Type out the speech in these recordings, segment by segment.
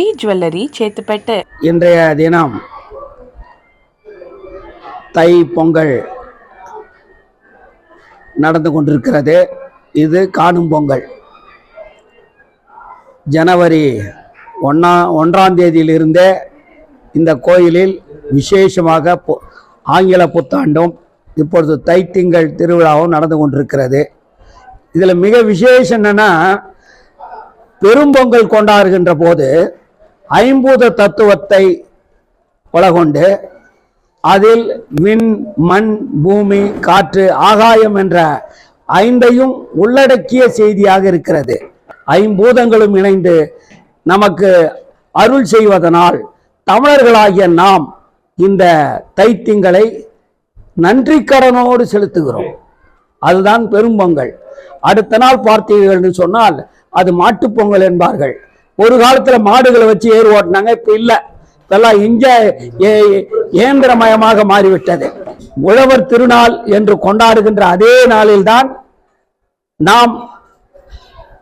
Sri jewellery Chetpet. இன்றைய தினம் தை பொங்கல் நடந்து கொண்டிருக்கிறது. இது காணும் பொங்கல். ஜனவரி ஒன்றா ஒன்றாம் தேதியிலிருந்தே இந்த கோயிலில் விசேஷமாக ஆங்கில புத்தாண்டும் இப்பொழுது தைத்திங்கள் திருவிழாவும் நடந்து கொண்டிருக்கிறது. இதில் மிக விசேஷம் என்னன்னா பெரும்பொங்கல் கொண்டாடுகின்ற போது ஐம்பூத தத்துவத்தை கொண்டு அதில் விண் மண் பூமி காற்று ஆகாயம் என்ற ஐந்தையும் உள்ளடக்கிய செய்தியாக இருக்கிறது. ஐம்பூதங்களும் இணைந்து நமக்கு அருள் செய்வதனால் தமிழர்களாகிய நாம் இந்த தைத்திங்களை நன்றிக்கடனோடு செலுத்துகிறோம். அதுதான் பெரும்பொங்கல். அடுத்த நாள் பார்த்தீர்கள் என்று சொன்னால் அது மாட்டுப்பொங்கல் என்பார்கள். ஒரு காலத்துல மாடுகளை வச்சு ஏறு ஓட்டினாங்க. இப்ப இல்ல. இதெல்லாம் இங்க இயந்திரமயமாக மாறிவிட்டது. உழவர் திருநாள் என்று கொண்டாடுகின்ற அதே நாளில்தான் நாம்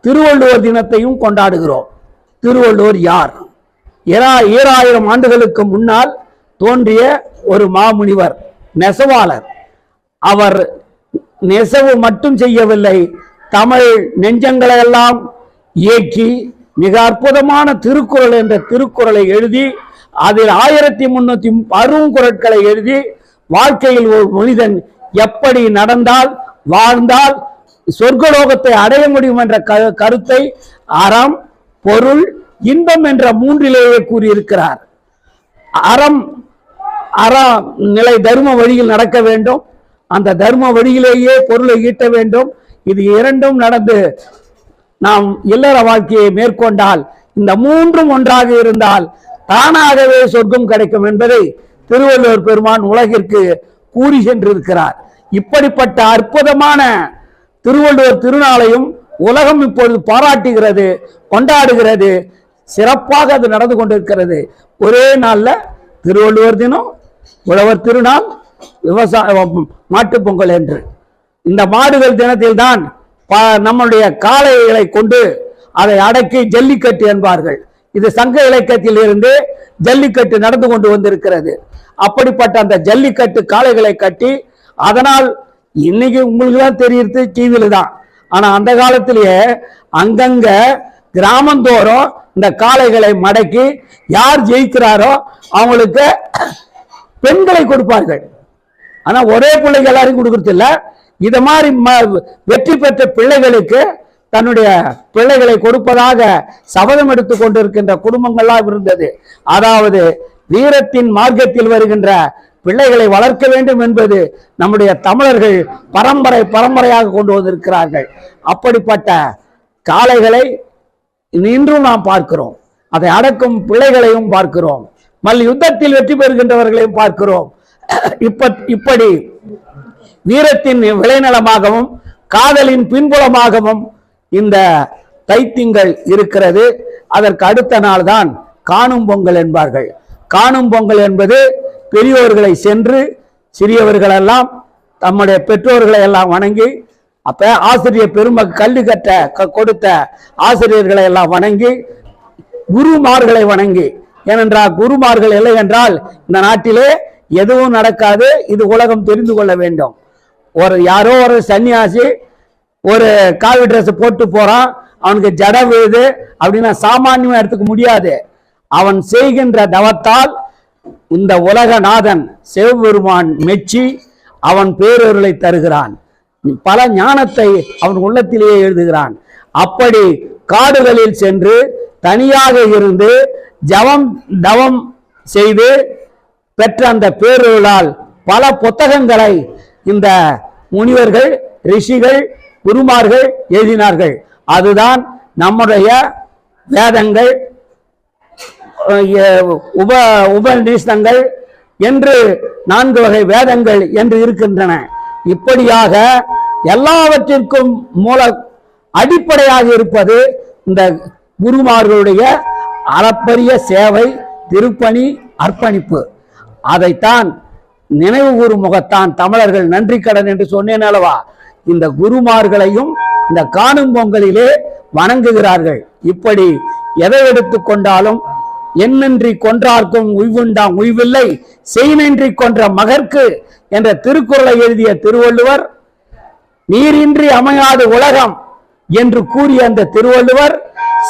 திருவள்ளுவர் தினத்தையும் கொண்டாடுகிறோம். திருவள்ளுவர் யார்? இரா ஈராயிரம் ஆண்டுகளுக்கு முன்னால் தோன்றிய ஒரு மாமுனிவர் நெசவாளர். அவர் நெசவு மட்டும் செய்யவில்லை தமிழ் நெஞ்சங்களை எல்லாம் இயக்கி மிக அற்புதமான திருக்குறள் என்ற திருக்குறளை எழுதி அதில் ஆயிரத்தி முன்னூத்தி அருங்குறட்களை எழுதி வாழ்க்கையில் ஒரு மனிதன் எப்படி நடந்தால் வாழ்ந்தால் சொர்க்கலோகத்தை அடைய முடியும் என்ற க- கருத்தை அறம் பொருள் இன்பம் என்ற மூன்றிலேயே கூறியிருக்கிறார். அறம் அற நிலை தர்ம வழியில் நடக்க வேண்டும். அந்த தர்ம வழியிலேயே பொருளை ஈட்ட வேண்டும். இது இரண்டும் நடந்து நாம் இல்லற வாழ்க்கையை மேற்கொண்டால் இந்த மூன்றும் ஒன்றாக இருந்தால் தானாகவே சொர்க்கம் கிடைக்கும் என்பதை திருவள்ளுவர் பெருமான் உலகிற்கு கூறி சென்றிருக்கிறார். இப்படிப்பட்ட அற்புதமான திருவள்ளுவர் திருநாளையும் உலகம் இப்பொழுது பாராட்டுகிறது கொண்டாடுகிறது. சிறப்பாக அது நடந்து கொண்டிருக்கிறது. ஒரே நாளில் திருவள்ளுவர் தினம் உழவர் திருநாள் விவசாய மாட்டுப் பொங்கல் என்று. இந்த மாடுகள் தினத்தில்தான் நம்முடைய காளைகளை கொண்டு அதை அடக்கி ஜல்லிக்கட்டு என்பார்கள். இது சங்க இலக்கியத்தில் இருந்து ஜல்லிக்கட்டு நடந்து கொண்டு வந்திருக்கிறது. அப்படிப்பட்ட அந்த ஜல்லிக்கட்டு காளைகளை கட்டி அதனால் இன்னைக்கு உங்களுக்கு தான் தெரியுது டிவியில தான். ஆனா அந்த காலத்திலேயே அங்கங்க கிராமந்தோறும் இந்த காளைகளை மடக்கி யார் ஜெயிக்கிறாரோ அவங்களுக்கு பெண்களை கொடுப்பார்கள். ஆனா ஒரே பிள்ளைங்க எல்லாரும் கொடுக்கறது இல்லை இது மாதிரி ம- வெற்றி பெற்ற பிள்ளைகளுக்கு தன்னுடைய பிள்ளைகளை கொடுப்பதாக சபதம் எடுத்து கொண்டிருக்கின்ற குடும்பங்கள்லாம் இருந்தது. அதாவது வீரத்தின் மார்க்கத்தில் வருகின்ற பிள்ளைகளை வளர்க்க வேண்டும் என்பது நம்முடைய தமிழர்கள் பரம்பரை பரம்பரையாக கொண்டு வந்திருக்கிறார்கள். அப்படிப்பட்ட காளைகளை இன்றும் நாம் பார்க்கிறோம். அதை அடக்கும் பிள்ளைகளையும் பார்க்கிறோம். மல் யுத்தத்தில் வெற்றி பெறுகின்றவர்களையும் பார்க்கிறோம். இப்ப இப்படி வீரத்தின் விளைநிலமாகவும் காதலின் பின்புலமாகவும் இந்த தைத்திங்கள் இருக்கிறது. அதற்கு அடுத்த நாள் தான் காணும் பொங்கல் என்பார்கள். காணும் பொங்கல் என்பது பெரியோர்களை சென்று சிறியவர்களெல்லாம் தம்முடைய பெற்றோர்களை எல்லாம் வணங்கி அப்ப ஆசிரியர் பெரும கல்வி கற்ற க- கொடுத்த ஆசிரியர்களை எல்லாம் வணங்கி குருமார்களை வணங்கி. ஏனென்றால் குருமார்கள் இல்லை என்றால் இந்த நாட்டிலே எதுவும் நடக்காது. இது உலகம் தெரிந்து கொள்ள வேண்டும். ஒரு யாரோ ஒரு சன்னியாசி ஒரு காவி ட்ரெஸ் போட்டு போறான் அவனுக்கு ஜட விழுது அப்படின்னா சாமானியமா எடுத்துக்க முடியாது. அவன் செய்கின்ற தவத்தால் இந்த உலகநாதன் சிவபெருமான் மெச்சி அவன் பேரொருளை தருகிறான். பல ஞானத்தை அவன் உள்ளத்திலேயே எழுதுகிறான். அப்படி காடுகளில் சென்று தனியாக இருந்து ஜவம் தவம் செய்து பெற்ற அந்த பேரொருளால் பல புத்தகங்களை இந்த முனிவர்கள் ரிஷிகள் குருமார்கள் எழுதினார்கள். அதுதான் நம்முடைய வேதங்கள் உப உபநிஷங்கள் என்று நான்கு வகை வேதங்கள் என்று இருக்கின்றன. இப்படியாக எல்லாவற்றிற்கும் மூல அடிப்படையாக இருப்பது இந்த குருமார்களுடைய அளப்பரிய சேவை திருப்பணி அர்ப்பணிப்பு. அதைத்தான் நினைவு கூறும் முகத்தான் தமிழர்கள் நன்றி கடன் என்று சொன்னேன் அல்லவா? இந்த குருமார்களையும் இந்த காணும் பொங்கலிலே வணங்குகிறார்கள். இப்படி எதை எடுத்து கொண்டாலும் என்னன்றி கொன்றார்க்கும் உய்வுண்டாம் உய்வில்லை செய்நின்றி கொன்ற மகர்க்கு என்ற திருக்குறளை எழுதிய திருவள்ளுவர் நீரின்றி அமையாது உலகம் என்று கூறிய அந்த திருவள்ளுவர்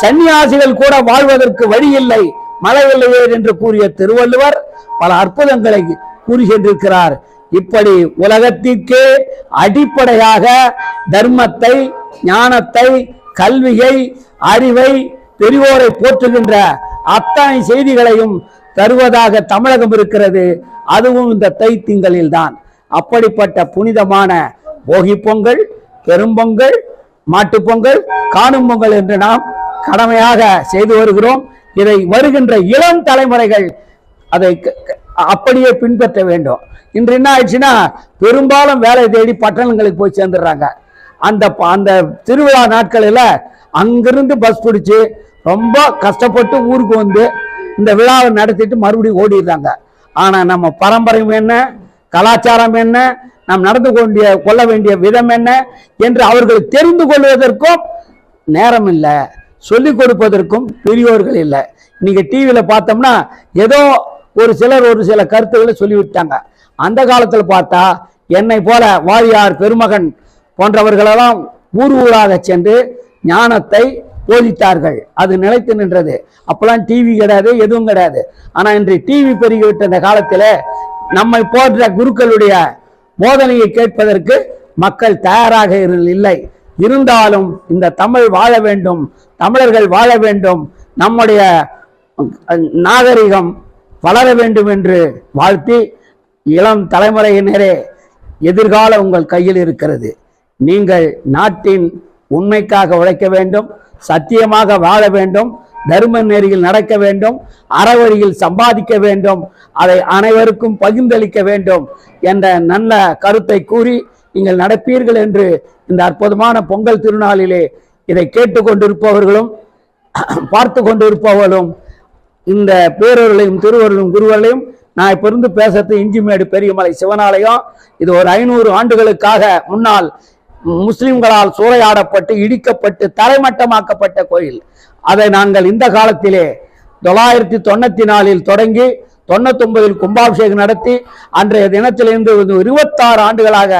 சன்னியாசிகள் கூட வாழ்வதற்கு வழி இல்லை மழை இல்லையே என்று கூறிய திருவள்ளுவர் பல அற்புதங்களை கூறுகின்றிருக்கிறார். இப்படி உலகத்திற்கே அடிப்படையாக தர்மத்தை ஞானத்தை கல்வியை அறிவை பெரியோரை போற்றுகின்ற அத்தனை செய்திகளையும் தருவதாக தமிழகம் இருக்கிறது. அதுவும் இந்த தை திங்களில் தான். அப்படிப்பட்ட புனிதமான போகி பொங்கல் பெரும்பொங்கல் மாட்டுப் பொங்கல் காணும் பொங்கல் என்று நாம் கடமையாக செய்து வருகிறோம். இதை வருகின்ற இளம் தலைமுறைகள் அதை க- க- அப்படியே பின்பற்ற வேண்டும். இன்று என்ன ஆயிடுச்சுன்னா பெரும்பாலும் வேலை தேடி பட்டணங்களுக்கு போய் சேர்ந்துடுறாங்க. அந்த அந்த திருவிழா நாட்களில் அங்கிருந்து பஸ் பிடிச்சி ரொம்ப கஷ்டப்பட்டு ஊருக்கு வந்து இந்த விழாவை நடத்திட்டு மறுபடியும் ஓடிடுறாங்க. ஆனால் நம்ம பரம்பரையும் என்ன கலாச்சாரம் என்ன நாம் நடந்து கொண்டிய கொள்ள வேண்டிய விதம் என்ன என்று அவர்கள் தெரிந்து கொள்வதற்கும் நேரம் இல்லை. சொல்லிக் கொடுப்பதற்கும் பெரியோர்கள் இல்லை. இன்னைக்கு டிவியில் பார்த்தோம்னா ஏதோ ஒரு சிலர் ஒரு சில கருத்துக்களை சொல்லிவிட்டாங்க. அந்த காலத்தில் பார்த்தா என்னை போல வாரியார் பெருமகன் போன்றவர்களெல்லாம் ஊர் ஊராக சென்று ஞானத்தை போதித்தார்கள். அது நிலைத்து நின்றது. அப்பெல்லாம் டிவி கிடையாது எதுவும் கிடையாது. ஆனால் இன்று டிவி பெருகிவிட்ட இந்த காலத்தில் நம்மை போன்ற குருக்களுடைய போதனையை கேட்பதற்கு மக்கள் தயாராக இல்லை. இருந்தாலும் இந்த தமிழ் வாழ வேண்டும் தமிழர்கள் வாழ வேண்டும். நம்முடைய நாகரிகம் வளர வேண்டும் என்று வாழ்த்தி இளம் தலைமுறையினரே எதிர்காலம் உங்கள் கையில் இருக்கிறது. நீங்கள் நாட்டின் உண்மைக்காக உழைக்க வேண்டும் சத்தியமாக வாழ வேண்டும் தர்ம நெறியில் நடக்க வேண்டும் அறவழியில் சம்பாதிக்க வேண்டும் அதை அனைவருக்கும் பகிர்ந்தளிக்க வேண்டும் என்ற நல்ல கருத்தை கூறி நீங்கள் நடப்பீர்கள் என்று இந்த அற்புதமான பொங்கல் திருநாளிலே இதை கேட்டுக்கொண்டிருப்பவர்களும் பார்த்து கொண்டிருப்பவர்களும் இந்த பேரவர்களையும் திருவருளும் குருவர்களையும் நான் இப்போ இருந்து பேசுறது இஞ்சிமேடு பெரியமலை சிவனாலயம். இது ஒரு ஐநூறு ஆண்டுகளுக்காக முன்னால் முஸ்லிம்களால் சூறையாடப்பட்டு இடிக்கப்பட்டு தரைமட்டமாக்கப்பட்ட கோயில். அதை நாங்கள் இந்த காலத்திலே தொள்ளாயிரத்தி தொண்ணூத்தி நாலில் தொடங்கி தொண்ணூத்தொன்பதில் கும்பாபிஷேகம் நடத்தி அன்றைய தினத்திலிருந்து இருபத்தாறு ஆண்டுகளாக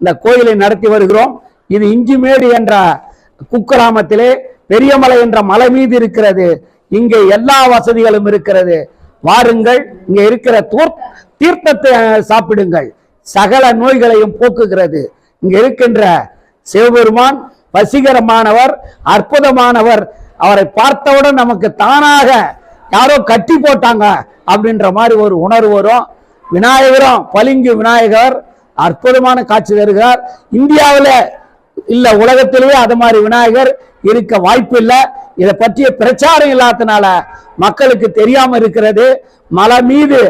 இந்த கோயிலை நடத்தி வருகிறோம். இது இஞ்சிமேடு என்ற குக்கிராமத்திலே பெரியமலை என்ற மலை மீது இருக்கிறது. இங்கே எல்லா வசதிகளும் இருக்கிறது. வாருங்கள் இங்கே இருக்கிற தீர்த்தத்தை சாப்பிடுங்கள். சகல நோய்களையும் போக்குகிறது. இங்கே இருக்கின்ற சிவபெருமான் வசீகரமானவர் அற்புதமானவர் அவரை பார்த்தவுடன் நமக்கு தானாக யாரோ கட்டி போட்டாங்க அப்படின்ற மாதிரி ஒரு உணர்வு வரும். விநாயகரும் பளிங்கு விநாயகர் அற்புதமான காட்சி தருகிறார். இந்தியாவில் இல்ல உலகத்திலேயே அது மாதிரி விநாயகர் இருக்க வாய்ப்பு இல்லை. இதை பற்றிய பிரச்சாரம் இல்லாதனால மக்களுக்கு தெரியாம இருக்கிறது. மலை மீது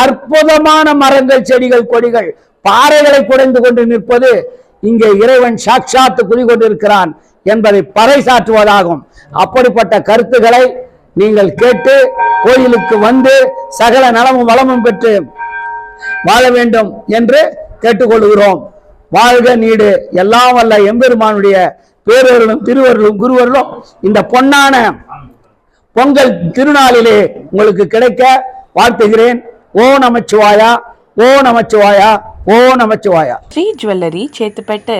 அற்புதமான மரங்கள் செடிகள் கொடிகள் பாறைகளை குடைந்து கொண்டு நிற்பது இங்கே இறைவன் சாட்சாத்து குடிகொண்டிருக்கிறான் என்பதை பறைசாற்றுவதாகும். அப்படிப்பட்ட கருத்துக்களை நீங்கள் கேட்டு கோயிலுக்கு வந்து சகல நலமும் வளமும் பெற்று வாழ வேண்டும் என்று கேட்டுக்கொள்கிறோம். வாழ்க நீடு. எல்லாம் வல்ல எம்பெருமானுடைய பேரர்களும் திருவர்களும் குருவர்களும் இந்த பொன்னான பொங்கல் திருநாளிலே உங்களுக்கு கிடைக்க வாழ்த்துகிறேன். ஓ நமச்சிவாயா ஓ நமச்சிவாயா ஓ நமச்சிவாயா. ஸ்ரீ ஜுவல்லரி சேத்துப்பட்டு.